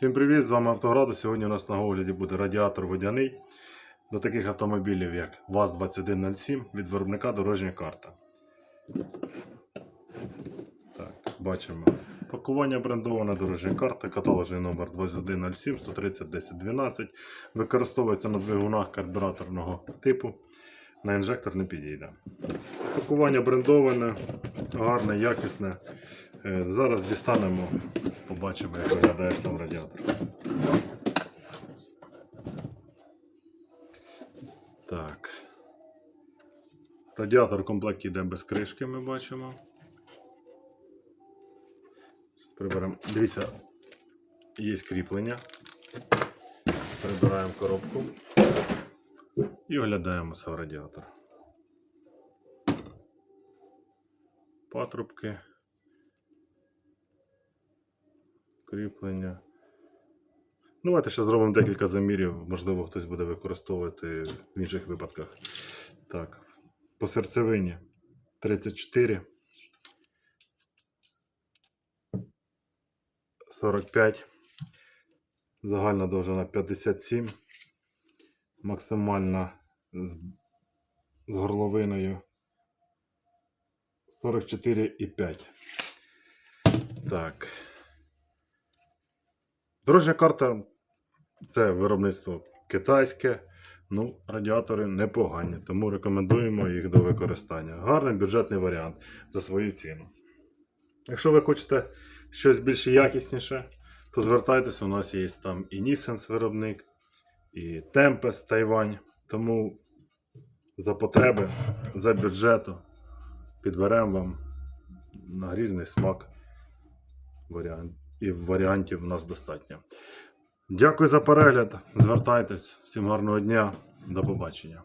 Всім привіт! З вами Автограду. Сьогодні у нас на огляді буде радіатор водяний до таких автомобілів, як ВАЗ-2107 від виробника дорожня карта. Так, бачимо. Пакування брендована дорожня карта, каталожний номер 2107 130 1012. Використовується на двигунах карбюраторного типу. На інжектор не підійде. Пакування брендоване, гарне, якісне. Е, Зараз дістанемо, побачимо, як виглядає сам радіатор. Так. Радіатор в комплекті йде без кришки, ми бачимо. Приберемо. Дивіться, є кріплення. Прибираємо коробку і оглядаємо сам радіатор. Патрубки. Кріплення. Ну, Давайте ще зробимо декілька замірів, можливо, хтось буде використовувати в інших випадках. Так, по серцевині 34, 45, загальна довжина 57, максимальна з, з горловиною 44,5. Так. Дорожня карта це виробництво китайське. Ну, радіатори непогані, тому рекомендуємо їх до використання. Гарний бюджетний варіант за свою ціну. Якщо ви хочете щось більш якісніше, то звертайтеся, у нас є там і Nissan виробник, і Tempest Тайвань. Тому за потреби, за бюджету підберемо вам на різний смак варіант. І варіантів у нас достатньо. Дякую за перегляд. Звертайтесь. Всім гарного дня. До побачення.